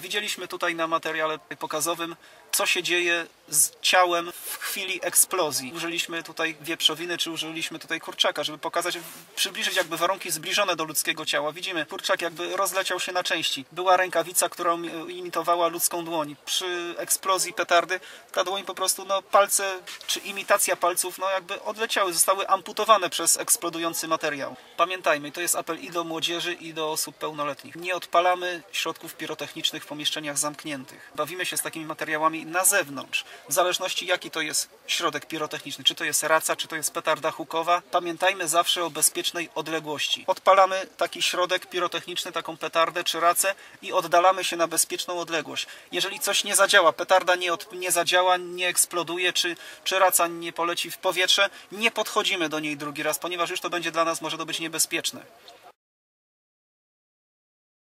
Widzieliśmy tutaj na materiale pokazowym, co się dzieje z ciałem w chwili eksplozji. Użyliśmy tutaj wieprzowiny, czy użyliśmy tutaj kurczaka, żeby pokazać, przybliżyć jakby warunki zbliżone do ludzkiego ciała. Widzimy, kurczak jakby rozleciał się na części. Była rękawica, która imitowała ludzką dłoń. Przy eksplozji petardy ta dłoń po prostu, no palce, czy imitacja palców, no jakby odleciały, zostały amputowane przez eksplodujący materiał. Pamiętajmy, to jest apel i do młodzieży, i do osób pełnoletnich. Nie odpalamy środków pirotechnicznych w pomieszczeniach zamkniętych. Bawimy się z takimi materiałami na zewnątrz. W zależności jaki to jest środek pirotechniczny, czy to jest raca, czy to jest petarda hukowa, pamiętajmy zawsze o bezpiecznej odległości. Odpalamy taki środek pirotechniczny, taką petardę czy racę i oddalamy się na bezpieczną odległość. Jeżeli coś nie zadziała, petarda nie, od, nie zadziała, nie eksploduje, czy, czy raca nie poleci w powietrze, nie podchodzimy do niej drugi raz, ponieważ już to będzie dla nas może to być niebezpieczne.